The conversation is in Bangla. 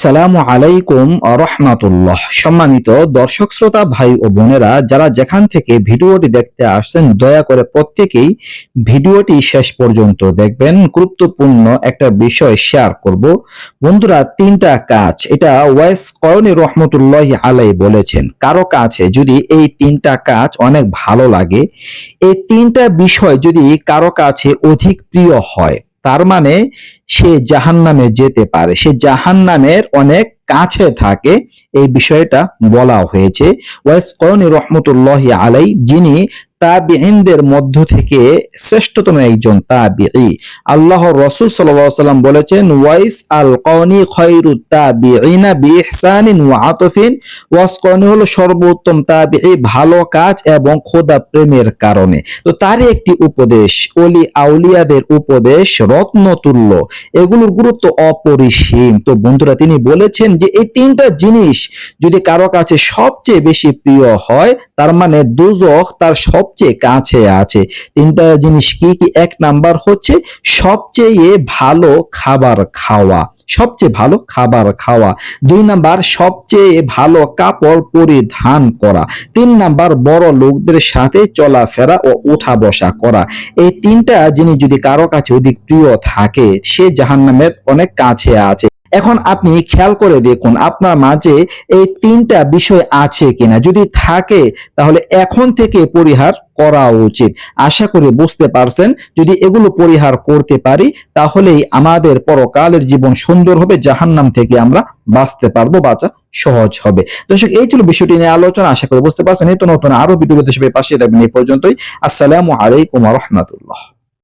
আসসালামু আলাইকুম রহমাতুল্লাহ। সম্মানিত দর্শক, শ্রোতা, ভাই ও বোনেরা, যারা যেখান থেকে ভিডিওটি দেখতে আসছেন, দয়া করে প্রত্যেকেই ভিডিওটি শেষ পর্যন্ত দেখবেন। গুরুত্বপূর্ণ একটা বিষয় শেয়ার করব। বন্ধুরা, তিনটা কাজ। এটা ওয়াইস করণী রহমতুল্লাহ আলাই বলেছেন। কারও কাছে যদি এই তিনটা কাজ অনেক ভালো লাগে, এই তিনটা বিষয় যদি কারও কাছে অধিক প্রিয় হয় তার মানে সে জাহান নামে যেতে পারে। সে জাহান নামের অনেক কাছে থাকে, এই বিষয়টা বলা হয়েছে। ওয়াইস কনি রহমতুল্লাহ আলাই যিনি তাবিঈনদের মধ্য থেকে শ্রেষ্ঠতম একজন তাবিঈ। আল্লাহ রসুল সাল্লাল্লাহু সাল্লাম বলেছেন, ওয়াইস আল কওনি খয়রু তাবিঈনা বিইহসানিন ওয়া আতফিন। ওয়াস কওনি হলো সর্বোত্তম তাবিঈ ভালো কাজ এবং খোদা প্রেমের কারণে। তো তারই একটি উপদেশ অলি আউলিয়াদের উপদেশ, রত্নতুল্য। এগুলোর গুরুত্ব অপরিসীম। তো বন্ধুরা, তিনি বলেছেন যে এই তিনটা জিনিস যদি কারও কাছে সবচেয়ে বেশি প্রিয় হয়, তার মানে দুজখ তার সবচেয়ে কাছে আছে। তিনটা জিনিস কি কি? এক নাম্বার হচ্ছে সবচেয়ে ভালো খাবার খাওয়া। সবচেয়ে ভালো খাবার খাওয়া। দুই নাম্বার, সবচেয়ে ভালো কাপড় পরিধান করা। তিন নাম্বার, বড় লোকদের সাথে চলাফেরা ও উঠা বসা করা। এই তিনটা জিনিস যদি কারও কাছে অধিক প্রিয় থাকে, সে জাহান্নামের অনেক কাছে আছে। এখন আপনি খেয়াল করে দেখুন, আপনার মাঝে এই তিনটা বিষয় আছে কিনা। যদি থাকে, তাহলে এখন থেকে পরিহার করা উচিত। আশা করি বুঝতে পারছেন, যদি এগুলো পরিহার করতে পারি, তাহলেই আমাদের পরকালের জীবন সুন্দর হবে, জাহান্নাম থেকে আমরা বাঁচতে পারব, বাঁচা সহজ হবে। দর্শক, এই ছিল বিষয়টি নিয়ে আলোচনা। আশা করি বুঝতে পারছেন এই তো নতুন আরও ভিডিও পাশে থাকবেন। এই পর্যন্তই। আসসালামু আলাইকুম রহমতুল্লাহ।